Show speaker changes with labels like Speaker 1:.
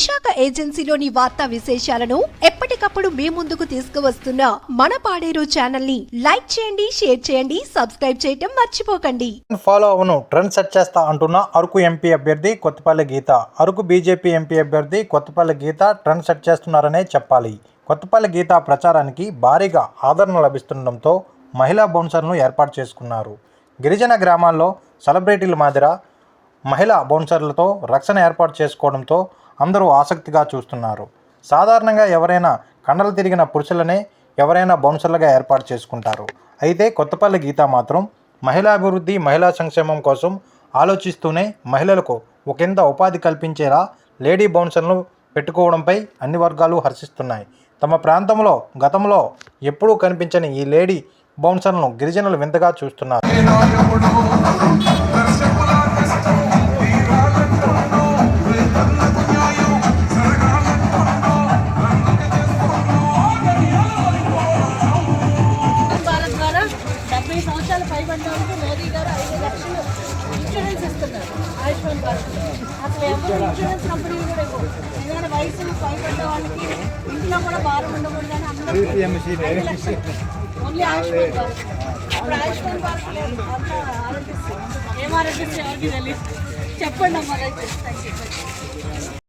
Speaker 1: విశాఖ ఏజెన్సీలోని వార్తా విశేషాలను ఎప్పటికప్పుడు మీ ముందుకు తీసుకువస్తున్న మన పాడేరు ఛానల్ని లైక్ చేయండి షేర్ చేయండి సబ్స్క్రైబ్ చేయటం మర్చిపోకండి.
Speaker 2: ఫాలో అవును ట్రెండ్ సెట్ చేస్తా అంటున్న అరకు ఎంపీ అభ్యర్థి కొత్తపల్లి గీత. అరకు బీజేపీ ఎంపీ అభ్యర్థి కొత్తపల్లి గీత ట్రెండ్ సెట్ చేస్తున్నారనే చెప్పాలి. కొత్తపల్లి గీత ప్రచారానికి భారీగా ఆదరణ లభిస్తుండటంతో మహిళా బౌన్సర్లను ఏర్పాటు చేసుకున్నారు. గిరిజన గ్రామాల్లో సెలబ్రిటీల మాదిర మహిళా బౌన్సర్లతో రక్షణ ఏర్పాటు చేసుకోవడంతో అందరూ ఆసక్తిగా చూస్తున్నారు. సాధారణంగా ఎవరైనా కండలు తిరిగిన పురుషులనే ఎవరైనా బౌన్సర్లుగా ఏర్పాటు చేసుకుంటారు. అయితే కొత్తపల్లి గీత మాత్రం మహిళా అభివృద్ధి మహిళా సంక్షేమం కోసం ఆలోచిస్తూనే మహిళలకు ఒకంత ఉపాధి కల్పించేలా లేడీ బౌన్సర్లను పెట్టుకోవడంపై అన్ని వర్గాలు హర్షిస్తున్నాయి. తమ ప్రాంతంలో గతంలో ఎప్పుడూ కనిపించని ఈ లేడీ బౌన్సర్లను గిరిజనులు వింతగా చూస్తున్నారు.
Speaker 3: డెబ్బై సంవత్సరాలు పైబడిన వాళ్ళకి మోదీ గారు ఐదు లక్షలు ఇన్సూరెన్స్ ఇస్తున్నారు. ఆయుష్మాన్ భారత్. అసలు ఎవరు ఇన్సూరెన్స్ కంపెనీలు కూడా ఇవ్వవు ఎందుకంటే వయసు పైబడ్డ వాళ్ళకి ఇంట్లో కూడా భారం ఉండకూడదు అని అందరూ ఐదు లక్షలు. ఓన్లీ ఆయుష్మాన్ భారత్. ఇప్పుడు ఆయుష్మాన్ భారత్ లేదు. అంతా ఆరోగ్యశ్రీ. ఏం ఆరోగ్యశ్రీ ఎవరికి తెలియదు చెప్పండి అమ్మా రైతు థ్యాంక్ యూ